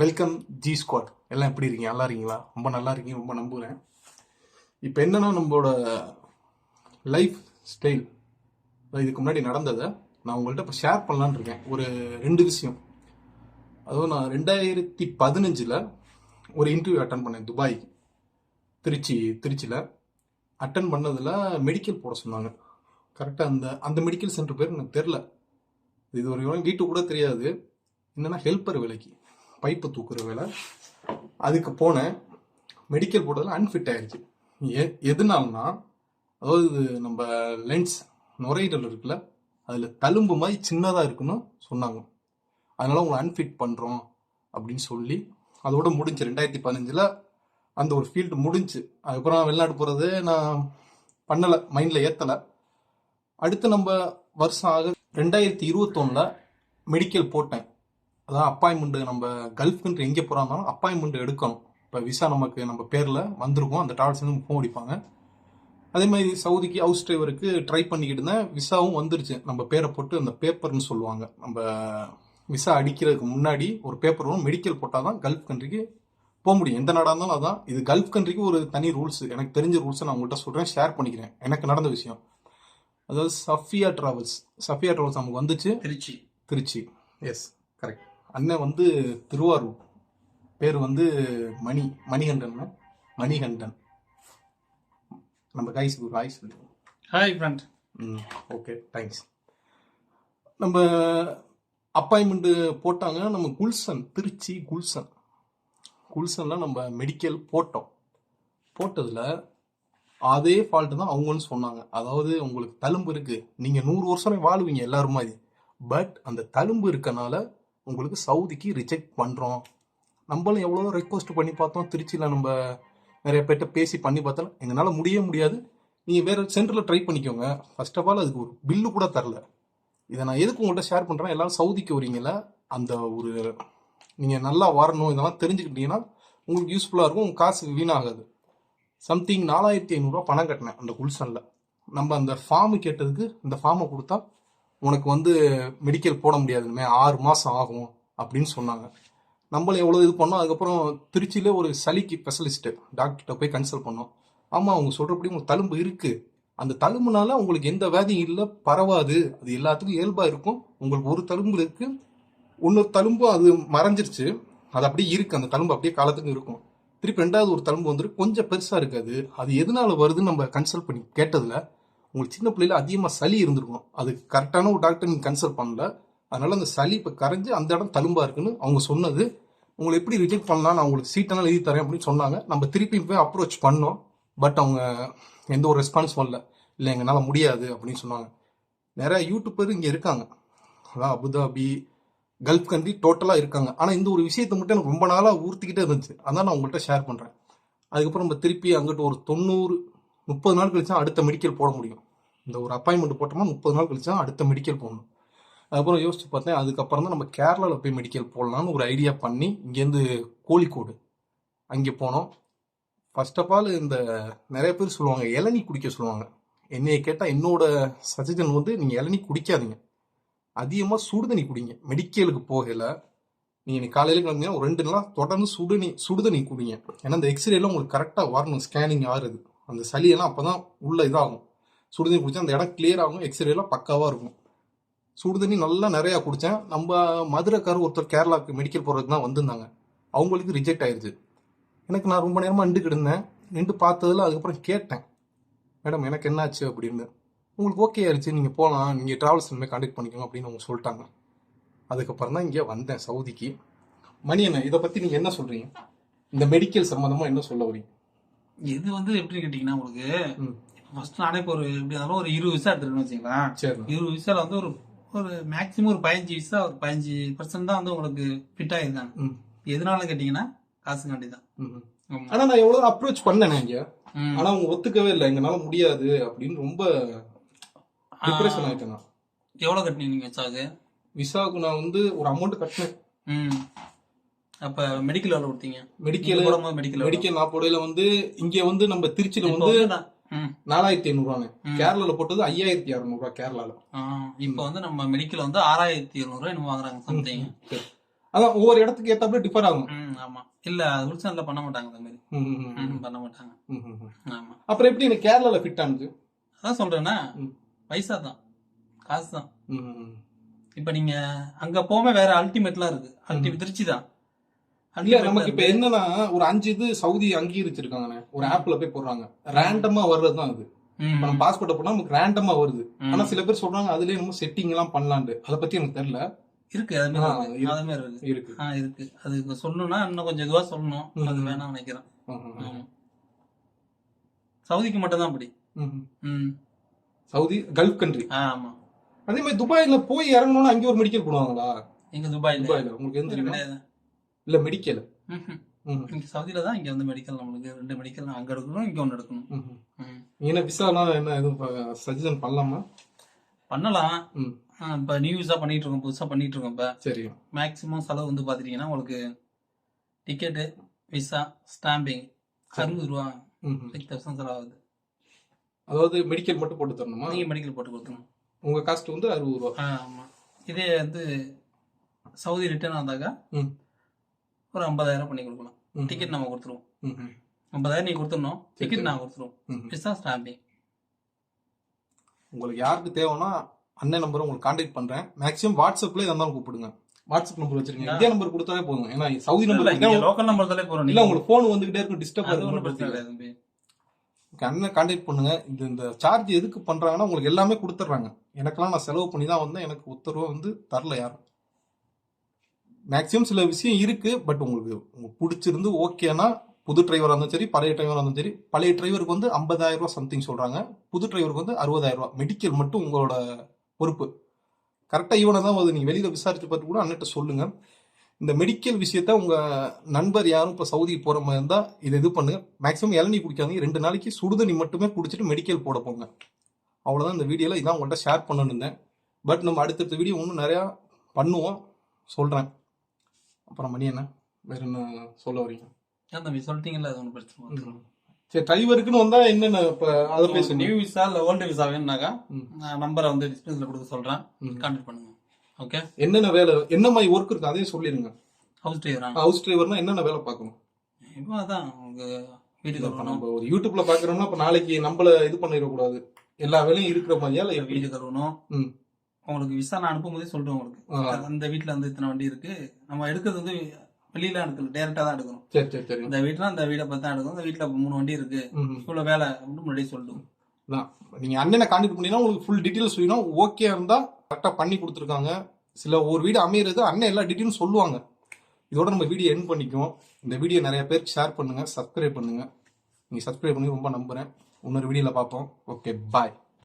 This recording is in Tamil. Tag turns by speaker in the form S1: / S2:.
S1: வெல்கம் ஜி ஸ்குவாட் எல்லாம் எப்படி இருக்கீங்க நல்லா இருக்கீங்களா ரொம்ப நல்லா இருக்கீங்க ரொம்ப நம்புகிறேன் இப்போ என்னென்னா நம்மளோட லைஃப் ஸ்டைல் இதுக்கு முன்னாடி நடந்ததை நான் உங்கள்கிட்ட இப்போ ஷேர் பண்ணலான் இருக்கேன் ஒரு ரெண்டு விஷயம் அதுவும் நான் ரெண்டாயிரத்தி பதினஞ்சில் ஒரு இன்டர்வியூ அட்டன் பண்ணேன் துபாய் திருச்சி திருச்சியில் அட்டன் பண்ணதில் மெடிக்கல் போட சொன்னாங்க கரெக்டாக அந்த அந்த மெடிக்கல் சென்டர் பேர் எனக்கு தெரில இது ஒரு வீட்டு கூட தெரியாது என்னென்னா ஹெல்ப்பர் விலைக்கு பைப்பை தூக்குற வேலை அதுக்கு போனேன் மெடிக்கல் போர்டில் அன்ஃபிட் ஆயிடுச்சு எ எதுனால்னா அதாவது நம்ம லென்ஸ் நுரையீடல் இருக்குல்ல அதில் தழும்பு மாதிரி சின்னதாக இருக்குன்னு சொன்னாங்க அதனால் உங்களை அன்ஃபிட் பண்ணுறோம் அப்படின்னு சொல்லி அதோட முடிஞ்சு ரெண்டாயிரத்தி பதினஞ்சில் அந்த ஒரு ஃபீல்டு முடிஞ்சு அதுக்கப்புறம் வெளிநாடு போகிறது நான் பண்ணலை மைண்டில் ஏற்றலை அடுத்து நம்ம வருஷம் ஆக ரெண்டாயிரத்தி இருபத்தொன்னில் மெடிக்கல் போட்டேன் அதான் அப்பாயின்மெண்ட்டு நம்ம கல்ஃப் கண்ட்ரி எங்கே போகிறா இருந்தாலும் அப்பாயின்மெண்ட் எடுக்கணும் இப்போ விசா நமக்கு நம்ம பேரில் வந்திருக்கும் அந்த வந்து ஃபோன் அடிப்பாங்க அதே மாதிரி சவுதிக்கு ஹவுஸ் டிரைவருக்கு ட்ரை பண்ணிக்கிட்டு இருந்தேன் விசாவும் வந்துருச்சு நம்ம பேரை போட்டு அந்த பேப்பர்னு சொல்லுவாங்க நம்ம விசா அடிக்கிறதுக்கு முன்னாடி ஒரு பேப்பர் வரும் மெடிக்கல் போட்டால் தான் கல்ஃப் கண்ட்ரிக்கு போக முடியும் எந்த நாடாக இருந்தாலும் அதான் இது கல்ஃப் கண்ட்ரிக்கு ஒரு தனி ரூல்ஸ் எனக்கு தெரிஞ்ச ரூல்ஸை நான் உங்கள்கிட்ட சொல்கிறேன் ஷேர் பண்ணிக்கிறேன் எனக்கு நடந்த விஷயம் அதாவது சஃபியா ட்ராவல்ஸ் சஃபியா ட்ராவல்ஸ் நமக்கு வந்துச்சு திருச்சி திருச்சி எஸ் கரெக்ட் அண்ணன் வந்து திருவாரூர் பேர் வந்து மணி மணிகண்டன் மணிகண்டன் நம்ம கைஸுக்கு ஒரு ஹாய் சொல்லுவோம் ஹாய் ஃப்ரெண்ட் ம் ஓகே தேங்க்ஸ் நம்ம அப்பாயின்மெண்ட்டு போட்டாங்க நம்ம குல்சன் திருச்சி குல்சன் குல்சனில் நம்ம மெடிக்கல் போட்டோம் போட்டதில் அதே ஃபால்ட்டு தான் அவங்கன்னு சொன்னாங்க அதாவது உங்களுக்கு தழும்பு இருக்குது நீங்கள் நூறு வருஷமே வாழுவீங்க எல்லோருமாதிரி பட் அந்த தழும்பு இருக்கனால உங்களுக்கு சவுதிக்கு ரிஜெக்ட் பண்ணுறோம் நம்மளும் எவ்வளோ ரெக்வஸ்ட் பண்ணி பார்த்தோம் திருச்சியில் நம்ம நிறைய பேர்கிட்ட பேசி பண்ணி பார்த்தாலும் எங்களால் முடிய முடியாது நீங்கள் வேறு சென்டரில் ட்ரை பண்ணிக்கோங்க ஃபர்ஸ்ட் ஆஃப் ஆல் அதுக்கு ஒரு பில்லு கூட தரல இதை நான் எதுக்கு உங்கள்கிட்ட ஷேர் பண்ணுறேன் எல்லாரும் சவுதிக்கு வரீங்கள அந்த ஒரு நீங்கள் நல்லா வரணும் இதெல்லாம் தெரிஞ்சுக்கிட்டீங்கன்னா உங்களுக்கு யூஸ்ஃபுல்லாக இருக்கும் உங்கள் காசு வீணாகாது சம்திங் நாலாயிரத்தி ஐநூறுரூவா பணம் கட்டினேன் அந்த குல்சனில் நம்ம அந்த ஃபார்மு கேட்டதுக்கு இந்த ஃபார்மை கொடுத்தா உனக்கு வந்து மெடிக்கல் போட முடியாது இனிமேல் ஆறு மாதம் ஆகும் அப்படின்னு சொன்னாங்க நம்மளும் எவ்வளோ இது பண்ணோம் அதுக்கப்புறம் திருச்சியில் ஒரு சளிக்கு ஸ்பெஷலிஸ்ட்டு டாக்டர்கிட்ட போய் கன்சல்ட் பண்ணோம் ஆமாம் அவங்க சொல்கிறபடி உங்களுக்கு தழும்பு இருக்குது அந்த தழும்புனால உங்களுக்கு எந்த வியாதியும் இல்லை பரவாது அது எல்லாத்துக்கும் இயல்பாக இருக்கும் உங்களுக்கு ஒரு தழும்பு இருக்குது இன்னொரு தழும்பும் அது மறைஞ்சிருச்சு அது அப்படியே இருக்குது அந்த தழும்பு அப்படியே காலத்துக்கும் இருக்கும் திருப்பி ரெண்டாவது ஒரு தழும்பு வந்துட்டு கொஞ்சம் பெருசாக இருக்காது அது எதனால வருதுன்னு நம்ம கன்சல்ட் பண்ணி கேட்டதில் உங்களுக்கு சின்ன பிள்ளையில அதிகமாக சளி இருந்திருக்கும் அது கரெக்டான ஒரு டாக்டர் நீங்கள் கன்சல்ட் பண்ணல அதனால அந்த சளி இப்போ கரைஞ்சு அந்த இடம் தழும்பா இருக்குன்னு அவங்க சொன்னது உங்களை எப்படி ரிஜெக்ட் பண்ணலாம் நான் உங்களுக்கு சீட்டெல்லாம் எழுதி தரேன் அப்படின்னு சொன்னாங்க நம்ம திருப்பி போய் அப்ரோச் பண்ணோம் பட் அவங்க எந்த ஒரு ரெஸ்பான்ஸும் வரல இல்லை எங்களால் முடியாது அப்படின்னு சொன்னாங்க நிறையா யூடியூப்பர் இங்கே இருக்காங்க அதான் அபுதாபி கல்ஃப் கண்ட்ரி டோட்டலாக இருக்காங்க ஆனால் இந்த ஒரு விஷயத்தை மட்டும் எனக்கு ரொம்ப நாளாக ஊர்த்திக்கிட்டே இருந்துச்சு அதான் நான் உங்கள்கிட்ட ஷேர் பண்ணுறேன் அதுக்கப்புறம் நம்ம திருப்பி அங்கிட்ட ஒரு தொண்ணூறு முப்பது நாள் கழிச்சா அடுத்த மெடிக்கல் போட முடியும் இந்த ஒரு அப்பாயின்மெண்ட் போட்டோம்னா முப்பது நாள் கழிச்சா அடுத்த மெடிக்கல் போகணும் அதுக்கப்புறம் யோசிச்சு பார்த்தேன் அதுக்கப்புறம் தான் நம்ம கேரளாவில் போய் மெடிக்கல் போடலான்னு ஒரு ஐடியா பண்ணி இங்கேருந்து கோழிக்கோடு அங்கே போனோம் ஃபர்ஸ்ட் ஆஃப் ஆல் இந்த நிறைய பேர் சொல்லுவாங்க இளநீ குடிக்க சொல்லுவாங்க என்னையை கேட்டால் என்னோட சஜஷன் வந்து நீங்கள் இளநீ குடிக்காதீங்க அதிகமாக சுடுதண்ணி குடிங்க மெடிக்கலுக்கு போகலை நீங்கள் காலையில் கிளம்பிங்கன்னா ஒரு ரெண்டு நாளாக தொடர்ந்து சுடுநீ சுடுதண்ணி குடிங்க ஏன்னா அந்த எக்ஸ்ரேலாம் உங்களுக்கு கரெக்டாக வரணும் ஸ்கேனிங் ஆறுது அந்த சளியெல்லாம் அப்போ தான் உள்ளே இதாகும் சுடுதண்ணி குடித்தேன் அந்த இடம் கிளியர் ஆகும் எக்ஸ்ரேலாம் பக்காவாக இருக்கும் சுடுதண்ணி நல்லா நிறையா குடித்தேன் நம்ம மதுரைக்காரர் ஒருத்தர் கேரளாவுக்கு மெடிக்கல் போகிறதுக்கு தான் வந்திருந்தாங்க அவங்களுக்கு ரிஜெக்ட் ஆயிடுச்சு எனக்கு நான் ரொம்ப நேரமாக நின்று கிடந்தேன் நின்று பார்த்ததில் அதுக்கப்புறம் கேட்டேன் மேடம் எனக்கு என்னாச்சு அப்படின்னு உங்களுக்கு ஓகே ஆயிடுச்சு நீங்கள் போகலாம் நீங்கள் ட்ராவல்ஸ் இனிமேல் காண்டக்ட் பண்ணிக்கோங்க அப்படின்னு அவங்க சொல்லிட்டாங்க அதுக்கப்புறம் தான் இங்கே வந்தேன் சவுதிக்கு மணி என்ன இதை பற்றி நீங்கள் என்ன சொல்கிறீங்க இந்த மெடிக்கல் சம்மந்தமாக என்ன சொல்ல வரீங்க
S2: இது வந்து எப்படி கேட்டிங்கன்னா உங்களுக்கு ஃபர்ஸ்ட் நானே இப்போ ஒரு எப்படி இருந்தாலும் ஒரு இருபது விசா எடுத்துருக்கேன்னு வச்சுக்கலாம் இருபது விசால வந்து ஒரு ஒரு மேக்ஸிமம் ஒரு பதினஞ்சு விசா ஒரு பதினஞ்சு பர்சன்ட் தான் வந்து உங்களுக்கு ஃபிட் ஆயிருக்காங்க எதனால கேட்டீங்கன்னா காசு காண்டி தான்
S1: ஆனால் நான் எவ்வளோ அப்ரோச் பண்ணேன் இங்கே ஆனால் அவங்க ஒத்துக்கவே இல்லை எங்களால் முடியாது அப்படின்னு ரொம்ப டிப்ரெஷன் ஆயிட்டேன் எவ்வளோ
S2: எவ்வளவு கட்டினீங்க
S1: விசாவுக்கு நான் வந்து ஒரு அமௌண்ட் கட்டினேன்
S2: அப்ப மெடிக்கல் வேலை கொடுத்தீங்க
S1: மெடிக்கல் மெடிக்கல் மெடிக்கல் நான் போடையில வந்து இங்க வந்து நம்ம திருச்சியில வந்து நாலாயிரத்தி ஐநூறுவாங்க கேரளால போட்டது ஐயாயிரத்தி ரூபாய் கேரளால
S2: இப்ப வந்து நம்ம மெடிக்கல் வந்து ஆறாயிரத்தி இருநூறுவா ரூபாய் வாங்குறாங்க சம்திங்
S1: அதான் ஒவ்வொரு இடத்துக்கு ஏத்தாப்புல டிஃபர் ஆகும்
S2: ஆமா இல்ல வில்சன்ல பண்ண மாட்டாங்க அந்த மாதிரி பண்ண
S1: மாட்டாங்க ஆமா அப்புறம் எப்படி எனக்கு கேரளால ஃபிட் ஆனது
S2: அதான் சொல்றேன்னா பைசா தான் காசு தான் இப்ப நீங்க அங்க போக வேற அல்டிமேட்லாம் இருக்கு அல்டிமேட் திருச்சி தான்
S1: இல்ல நமக்கு இப்ப என்னன்னா ஒரு அஞ்சு இது சவுதி அங்கீகரிச்சிருக்காங்கண்ணே ஒரு ஆப்ல போய் போடுறாங்க ரேண்டமா வர்றதுதான் அது நம்ம பாஸ்போர்ட் போனா நமக்கு ரேண்டமா வருது ஆனா சில பேர் சொல்றாங்க அதுலயே நம்ம செட்டிங் எல்லாம் பண்ணலாண்டு அத பத்தி எனக்கு தெரியல
S2: இருக்கு அது மாதிரி இருக்கு ஆ இருக்கு அது சொல்லணும்னா இன்னும் கொஞ்சம் இதுவா சொல்லணும் அது வேணாம் நினைக்கிறேன் சவுதிக்கு மட்டும் தான் அப்படி
S1: சவுதி கல்ஃப் கண்ட்ரி ஆமா அதே மாதிரி துபாயில போய் இறங்கணும்னா அங்கே ஒரு மெடிக்கல் போடுவாங்களா எங்க துபாய் துபாயில உங்களுக்கு எந்த இல்ல மெடிக்கல்
S2: இங்க சவுதியில தான் இங்க வந்து மெடிக்கல் நம்மளுக்கு ரெண்டு மெடிக்கல் அங்க எடுக்கணும் இங்க ஒன்று எடுக்கணும்
S1: என்ன விசாலாம் என்ன எதுவும் சஜஷன் பண்ணலாமா
S2: பண்ணலாம் இப்போ நியூஸாக பண்ணிட்டு இருக்கோம் புதுசாக பண்ணிட்டு இருக்கோம் இப்போ சரி மேக்ஸிமம் செலவு வந்து பார்த்துட்டீங்கன்னா உங்களுக்கு டிக்கெட்டு விசா ஸ்டாம்பிங் அறுபது ரூபா சிக்ஸ் தௌசண்ட் செலவாகுது
S1: அதாவது மெடிக்கல் மட்டும் போட்டு தரணுமா
S2: நீங்கள் மெடிக்கல் போட்டு கொடுக்கணும்
S1: உங்கள் காஸ்ட் வந்து அறுபது ரூபா
S2: ஆமாம் இதே வந்து சவுதி ரிட்டர்ன் வந்தாக்கா ஒரு ஐம்பதாயிரம் பண்ணி கொடுக்கலாம் டிக்கெட் நம்ம கொடுத்துருவோம் ஐம்பதாயிரம் நீ கொடுத்துடணும் டிக்கெட் நான் கொடுத்துருவோம் இதுதான் ஸ்டாம்பிங்
S1: உங்களுக்கு யாருக்கு தேவைனா அண்ணன் நம்பர் உங்களுக்கு காண்டாக்ட் பண்றேன் மேக்ஸிமம் வாட்ஸ்அப்ல இருந்தாலும் கூப்பிடுங்க வாட்ஸ்அப் நம்பர் வச்சிருக்கீங்க இதே நம்பர் கொடுத்தாலே போதும் ஏன்னா சவுதி நம்பர்
S2: லோக்கல் நம்பர் தானே போறோம்
S1: இல்ல உங்களுக்கு போன் வந்துகிட்டே இருக்கும் டிஸ்டர்ப் அது ஒன்றும் பிரச்சனை கிடையாது அண்ணன் காண்டாக்ட் பண்ணுங்க இந்த சார்ஜ் எதுக்கு பண்றாங்கன்னா உங்களுக்கு எல்லாமே கொடுத்துட்றாங்க எனக்கெல்லாம் நான் செலவு பண்ணி தான் வந்தேன் எனக்கு உத்தரவு வந்து தரல யாரும் மேக்சிமம் சில விஷயம் இருக்குது பட் உங்களுக்கு உங்களுக்கு பிடிச்சிருந்து ஓகேனா புது டிரைவராக இருந்தாலும் சரி பழைய டிரைவராக இருந்தாலும் சரி பழைய டிரைவருக்கு வந்து ஐம்பதாயிரம் ரூபா சம்திங் சொல்கிறாங்க புது டிரைவருக்கு வந்து அறுபதாயிரம் ரூபா மெடிக்கல் மட்டும் உங்களோட பொறுப்பு கரெக்டாக இவனை தான் வந்து நீங்கள் வெளியில் விசாரித்து பார்த்து கூட அண்ணிட்ட சொல்லுங்கள் இந்த மெடிக்கல் விஷயத்த உங்கள் நண்பர் யாரும் இப்போ சவுதிக்கு போகிற மாதிரி இருந்தால் இதை இது பண்ணுங்க மேக்ஸிமம் இளநீ குடிக்காதீங்க ரெண்டு நாளைக்கு சுடுதண்ணி மட்டுமே குடிச்சிட்டு மெடிக்கல் போட போங்க அவ்வளோதான் இந்த வீடியோவில் இதான் உங்கள்கிட்ட ஷேர் பண்ணணுங்க பட் நம்ம அடுத்தடுத்த வீடியோ இன்னும் நிறையா பண்ணுவோம் சொல்கிறேன் அப்புறம் மணி என்ன வேற என்ன சொல்ல வரீங்க
S2: ஏன் தம்பி சொல்லிட்டீங்கல்ல அது ஒன்று பிரச்சனை
S1: சரி டிரைவருக்குன்னு வந்தால் என்னென்ன இப்போ அதை பேச
S2: நியூ விசா இல்லை ஓல்டு விசா வேணும்னாக்கா நான் நம்பரை வந்து டிஸ்பென்ஸில் கொடுக்க சொல்கிறேன் கான்டாக்ட் பண்ணுங்க ஓகே
S1: என்னென்ன வேலை என்ன மாதிரி ஒர்க் இருக்குது அதையும் சொல்லிடுங்க ஹவுஸ் டிரைவர் ஹவுஸ் டிரைவர்னா என்னென்ன வேலை பார்க்கணும்
S2: இப்போ அதான் வீட்டுக்கு நம்ம
S1: ஒரு யூடியூப்பில் பாக்குறோம்னா இப்போ நாளைக்கு நம்மளை இது பண்ணிடக்கூடாது எல்லா வேலையும் இருக்கிற மாதிரியா இல்லை
S2: வீடு கழுவணும் உங்களுக்கு விசா நான் அனுப்பும்போதே சொல்றேன் உங்களுக்கு அந்த வீட்டுல வந்து இத்தனை வண்டி இருக்கு நம்ம எடுக்கிறது வந்து வெளியில எடுக்கல டேரக்டா தான் எடுக்கணும் சரி சரி சரி இந்த வீட்டுல அந்த வீடை பார்த்தா எடுக்கணும் இந்த வீட்டுல மூணு வண்டி இருக்கு இவ்வளவு வேலை அப்படின்னு முன்னாடியே சொல்லிடுவோம்
S1: நீங்க அண்ணனை கான்டெக்ட் பண்ணீங்கன்னா உங்களுக்கு ஃபுல் டீட்டெயில்ஸ் வேணும் ஓகே இருந்தா கரெக்டா பண்ணி கொடுத்துருக்காங்க சில ஒரு வீடு அமையிறது அண்ணன் எல்லா டீட்டெயிலும் சொல்லுவாங்க இதோட நம்ம வீடியோ என் பண்ணிக்குவோம் இந்த வீடியோ நிறைய பேர் ஷேர் பண்ணுங்க சப்ஸ்கிரைப் பண்ணுங்க நீங்க சப்ஸ்கிரைப் பண்ணி ரொம்ப நம்புறேன் இன்னொரு வீடியோல பார்ப்போம் ஓகே பாய்